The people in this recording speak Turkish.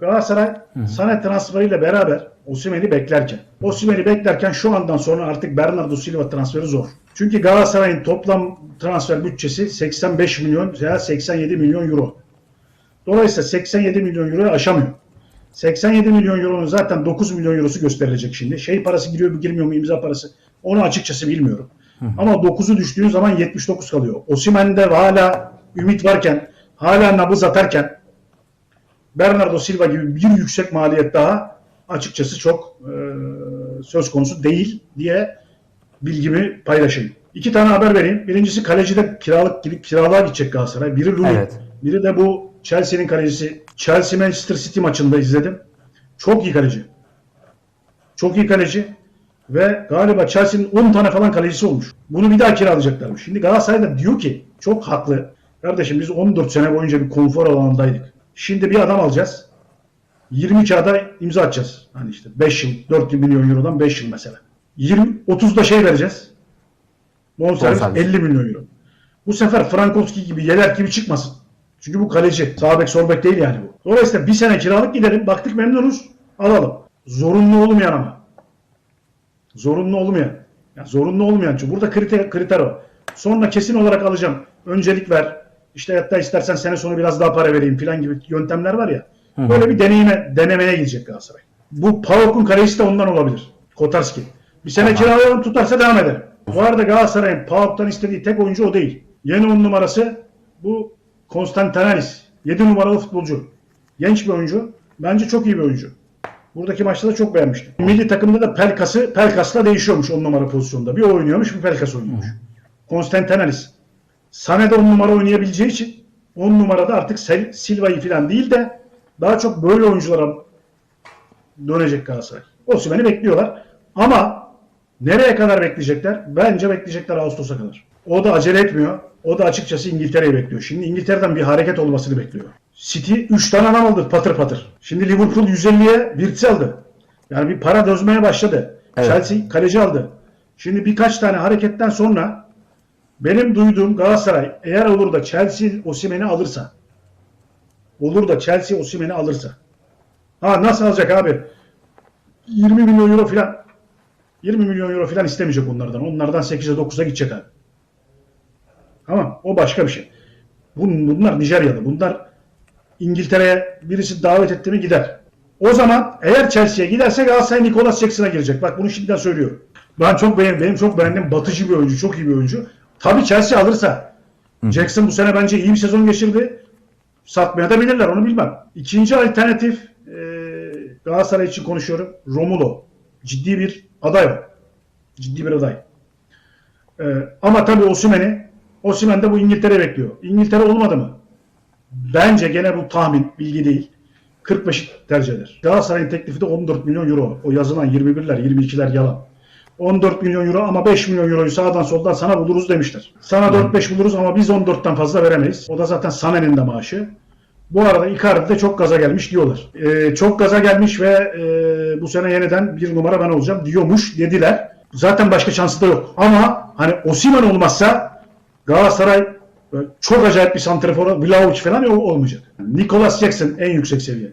Galatasaray Sané transferiyle beraber Osimhen'i beklerken. Osimhen'i beklerken şu andan sonra artık Bernardo Silva transferi zor. Çünkü Galatasaray'ın toplam transfer bütçesi 85 milyon veya 87 milyon euro. Dolayısıyla 87 milyon euroyu aşamıyor. 87 milyon euronun zaten 9 milyon eurosu gösterilecek şimdi. Şey parası giriyor mu girmiyor mu imza parası onu açıkçası bilmiyorum. Ama 9'u düştüğü zaman 79 kalıyor. Osimhen'de hala ümit varken, hala nabız atarken Bernardo Silva gibi bir yüksek maliyet daha açıkçası çok e, söz konusu değil diye bilgimi paylaşayım. İki tane haber vereyim. Birincisi kalecide kiralık gidip kiralığa gidecek Galatasaray. Biri Rooney, Evet. biri de bu Chelsea'nin kalecisi. Chelsea Manchester City maçında izledim. Çok iyi kaleci. Çok iyi kaleci. Ve galiba Chelsea'nin 10 tane falan kalecisi olmuş. Bunu bir daha kiralayacaklarmış. Şimdi Galatasaray da diyor ki çok haklı. Kardeşim biz 14 sene boyunca bir konfor alanındaydık. Şimdi bir adam alacağız. 20 kağıda imza atacağız. Hani işte 5 yıl, 4 milyon eurodan 5 yıl mesela. 20, 30 da şey vereceğiz. Bonservis Bonservis. 50 milyon euro. Bu sefer Frankowski gibi, Yeler gibi çıkmasın. Çünkü bu kaleci. Sağ bek, sol bek değil yani bu. Dolayısıyla bir sene kiralık gidelim. Baktık memnunuz. Alalım. Zorunlu olmayan ama. Zorunlu olmayan. Ya zorunlu olmayan. Çünkü burada kriter, kriter o. Sonra kesin olarak alacağım. Öncelik ver. İşte hatta istersen sene sonu biraz daha para vereyim falan gibi yöntemler var ya. Böyle bir deneyime, denemeye gidecek Galatasaray. Bu Pauk'un kalecisi de ondan olabilir. Kotarski. Bir sene kiralayalım tutarsa devam edelim. Bu arada Galatasaray'ın Pauk'tan istediği tek oyuncu o değil. Yeni on numarası bu Konstantinalis. 7 numaralı futbolcu. Genç bir oyuncu. Bence çok iyi bir oyuncu. Buradaki maçta da çok beğenmiştim. Milli takımda da Pelkas'ı Pelkas'la değişiyormuş 10 numara pozisyonda. Bir oynuyormuş, bir Pelkas oynuyormuş. Konstantinalis. Sané de 10 numara oynayabileceği için 10 numarada artık Silva'yı falan değil de daha çok böyle oyunculara dönecek Galatasaray. Osimhen'i bekliyorlar. Ama nereye kadar bekleyecekler? Bence bekleyecekler Ağustos'a kadar. O da acele etmiyor. O da açıkçası İngiltere'yi bekliyor. Şimdi İngiltere'den bir hareket olmasını bekliyor. City 3 tane adam aldı patır patır. Şimdi Liverpool 150'ye Wirtz aldı. Yani bir para dözmeye başladı. Evet. Chelsea kaleci aldı. Şimdi birkaç tane hareketten sonra benim duyduğum Galatasaray eğer olur da Chelsea Osimhen'i alırsa olur da Chelsea Osimhen'i alırsa ha nasıl alacak abi 20 milyon euro filan 20 milyon euro filan istemeyecek onlardan. Onlardan 8'e 9'a gidecek abi. Tamam o başka bir şey. Bun- Bunlar Nijeryalı. Bunlar İngiltere'ye birisi davet etti mi gider. O zaman eğer Chelsea'ye giderse Galatasaray Nicolas Jackson'a girecek. Bak bunu şimdiden söylüyorum. Ben çok beğen, benim çok beğendiğim batıcı bir oyuncu, çok iyi bir oyuncu. Tabii Chelsea alırsa. Jackson bu sene bence iyi bir sezon geçirdi. Satmaya da bilirler onu bilmem. İkinci alternatif e, Galatasaray için konuşuyorum. Romulo. Ciddi bir aday o. Ciddi bir aday. E, ama tabii Osimhen'i Osimhen de bu İngiltere bekliyor. İngiltere olmadı mı? Bence gene bu tahmin, bilgi değil. 45 tercih eder. Galatasaray'ın teklifi de 14 milyon euro. O yazılan 21'ler, 22'ler yalan. 14 milyon euro ama 5 milyon euroyu sağdan soldan sana buluruz demişler. Sana 4-5 buluruz ama biz 14'ten fazla veremeyiz. O da zaten Sané'nin de maaşı. Bu arada Icardi de çok gaza gelmiş diyorlar. Ee, çok gaza gelmiş ve e, bu sene yeniden bir numara ben olacağım diyormuş dediler. Zaten başka şansı da yok. Ama hani Osimhen olmazsa Galatasaray böyle çok acayip bir santrafor, Vlahovic falan ol- olmayacak. Nicolas Jackson en yüksek seviye.